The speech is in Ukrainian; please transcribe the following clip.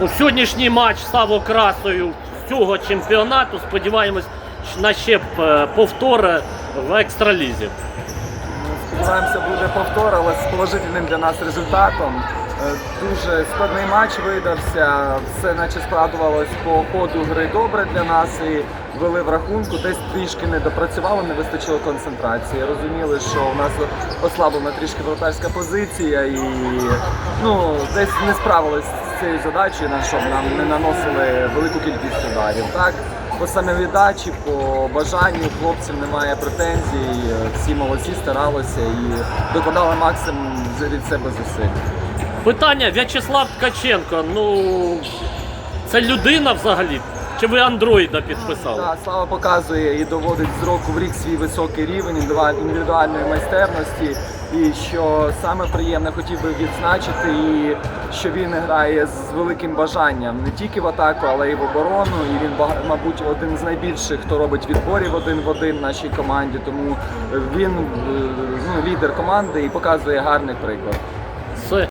Ну, сьогоднішній матч став окрасою цього чемпіонату. Сподіваємось на ще е, повтори в екстралізі. Сподіваємося, буде повтор, але з положительним для нас результатом. Е, Дуже складний матч видався. Все наче складувалось по ходу гри добре для нас і вели в рахунку. Десь трішки не допрацювали, не вистачило концентрації. Розуміли, що у нас ослаблена трішки вратарська позиція і ну, десь не справились з цією задачею, на щоб нам не наносили велику кількість ударів. Так, по самовіддачі, по бажанню хлопців немає претензій. Всі молодці старалися і докладали максимум від себе зусиль. Питання В'ячеслав Ткаченко. Ну це людина взагалі? Чи ви андроїда підписали? Так, Слава показує і доводить з року в рік свій високий рівень індивідуаль- індивідуальної майстерності. І що саме приємне хотів би відзначити, і що він грає з великим бажанням не тільки в атаку, але й в оборону. І він мабуть один з найбільших, хто робить відборів один в один нашій команді. Тому він е, ну, лідер команди і показує гарний приклад.